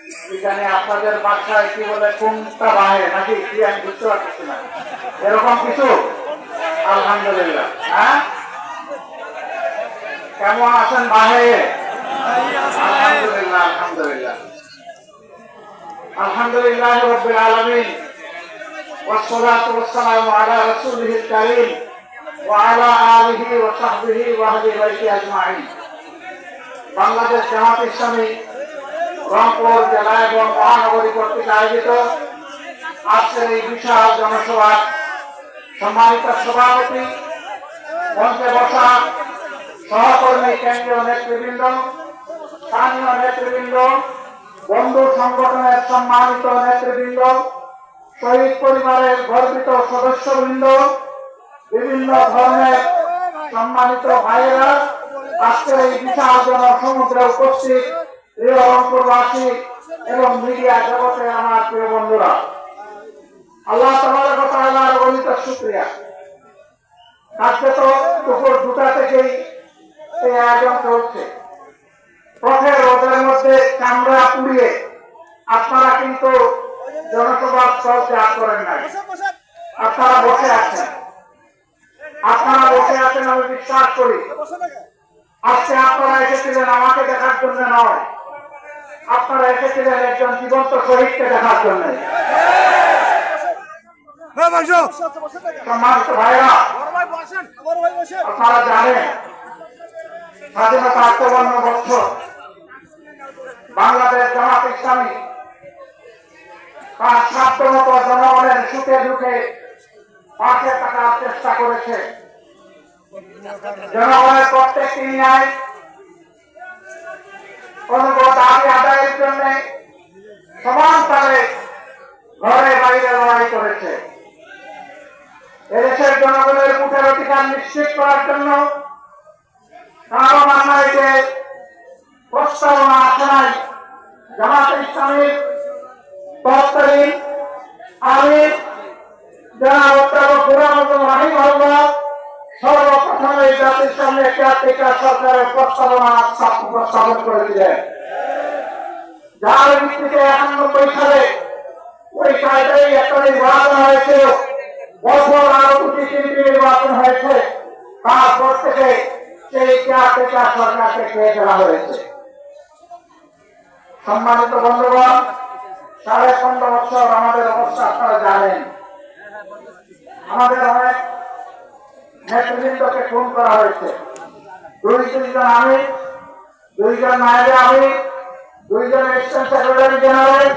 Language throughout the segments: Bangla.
এখানে আপনাদের বাসায় কি বলে কোনটা বাহে নাকি কি আমি বুঝতে পারতেছি না এরকম কিছু আলহামদুলিল্লাহ হ্যাঁ কেমন আছেন বাহে আলহামদুলিল্লাহ আলহামদুলিল্লাহ আলহামদুলিল্লাহ রব্বিল আলামিন والصلاة والسلام على رسوله الكريم وعلى آله وصحبه وأهل بيته أجمعين বাংলাদেশ জামাত ইসলামী রংপুর জেলা এবং মহানগরী কর্তৃক আয়োজিত আজকের এই বিশাল জনসভা সম্মানিত সভাপতি, মঞ্চে বসা সহকর্মী কেন্দ্রীয় নেতৃবৃন্দ, স্থানীয় নেতৃবৃন্দ, বন্ধু সংগঠনের সম্মানিত নেতৃবৃন্দ, শহীদ পরিবারের গর্বিত সদস্যবৃন্দ, বিভিন্ন ধরনের সম্মানিত ভাইয়েরা, আজকের এই বিশাল জনসমুদ্রে উপস্থিত প্রিয় রংপুরবাসী এবং মিডিয়া আমার বন্ধুরা, আল্লাহ কথা শুক্রিয়া। আজকে তো দুপুর দুটা থেকেই এই আয়োজন চলছে। পথের রোদের মধ্যে চামড়া পুড়িয়ে আপনারা কিন্তু জনসভার স্থল ত্যাগ করেন নাই। আপনারা বসে আছেন। আপনারা বসে আছেন আমি বিশ্বাস করি। আজকে আপনারা এসেছিলেন আমাকে দেখার জন্য নয়। আপনারা এসেছিলেন একজন জীবন্ত শহীদকে দেখার জন্য। সম্মানিত ভাইরা আপনারা জানেন স্বাধীনতা আত্মবন্ন বছর বাংলাদেশ জামাত ইসলামী তার সাধ্যমতো জনগণের সুখে দুঃখে পাশে থাকার চেষ্টা করেছে। জনগণের প্রত্যেকটি ন্যায় সমানভাবে ঘরে বাইরে লড়াই করেছে। এদেশের জনগণের মুখের অধিকার নিশ্চিত করার জন্য কারও মামলায় যে প্রস্তাবনা আসে নাই, জামাত ইসলামীর তৎকালীন আমির যারা অধ্যাপক গুলাম রাহিম আল্লাহ সর্বপ্রথম জাতির সামনে কেয়ারটেকার সরকারের প্রস্তাবনা উপস্থাপন করেছিলেন যার ভিত্তিতে একানব্বই সালে ওই কায়দায় একটা নির্বাচন হয়েছিল, বছর আরও দুটি তিনটি নির্বাচন হয়েছে, তারপর থেকে সেই কেয়ারটেকার সরকারকে খেয়ে ফেলা হয়েছে। সম্মানিত বন্ধুগণ, সাড়ে পনেরো বছর আমাদের অবস্থা আপনারা জানেন। আমাদের অনেক নেতৃবৃন্দকে খুন করা হয়েছে। দুই দুইজন আমি দুইজন নায়েবে আমি দুইজন এক্সটেন্ট সেক্রেটারি জেনারেল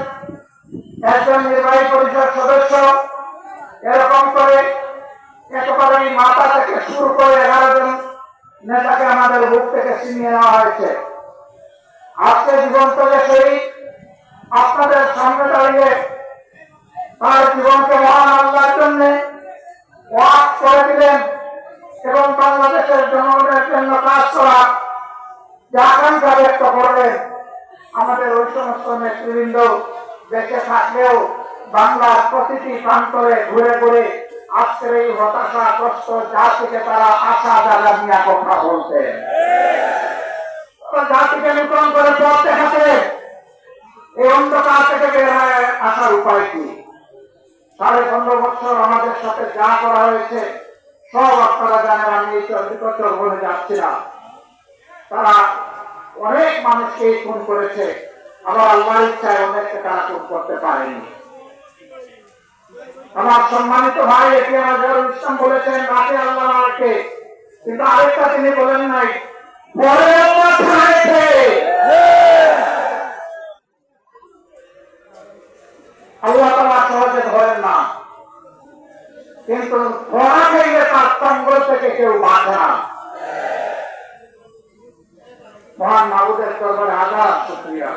একজন নির্বাহী পরিষদ সদস্য, এরকম করে একেবারে মাথা থেকে শুরু করে এগারো জন নেতাকে আমাদের বুক থেকে ছিনিয়ে নেওয়া হয়েছে। আজকে জীবন্ত যে শহীদ আপনাদের সামনে দাঁড়িয়ে তার জীবনকে মহান আল্লাহর জন্য ওয়াক করে দিলেন এবং বাংলাদেশের জনগণের জন্য কাজ করা যে আকাঙ্ক্ষা ব্যক্ত করলেন। আমাদের ওই সমস্ত নেতৃবৃন্দ বেঁচে থাকলেও বাংলার প্রতিটি প্রান্তরে ঘুরে ঘুরে আজকের এই হতাশাগ্রস্ত জাতিকে তারা আশা জাগা নিয়ে কথা বলতেন থেকে উপায় বছর আমাদের সাথে যা করা হয়েছে, সব আমি এই চর্চিত বলে যাচ্ছি তারা অনেক মানুষকে খুন করেছে। আবার আল্লাহ ইচ্ছায় অনেককে তারা খুন করতে পারেনি। আমার সম্মানিত ভাই, এটি আমার ইসলাম বলেছেন, রাতে আল্লাহ মারকে কিন্তু আরেকটা তিনি বলেন নাই পরে আল্লাহ ছাড়েছে আল্লাহ তালা সহজে ধরেন না। কিন্তু ধরা খাইলে তার সঙ্গ থেকে কেউ বাঁধে না। মহান মাহুদের দরবারে হাজার শুক্রিয়া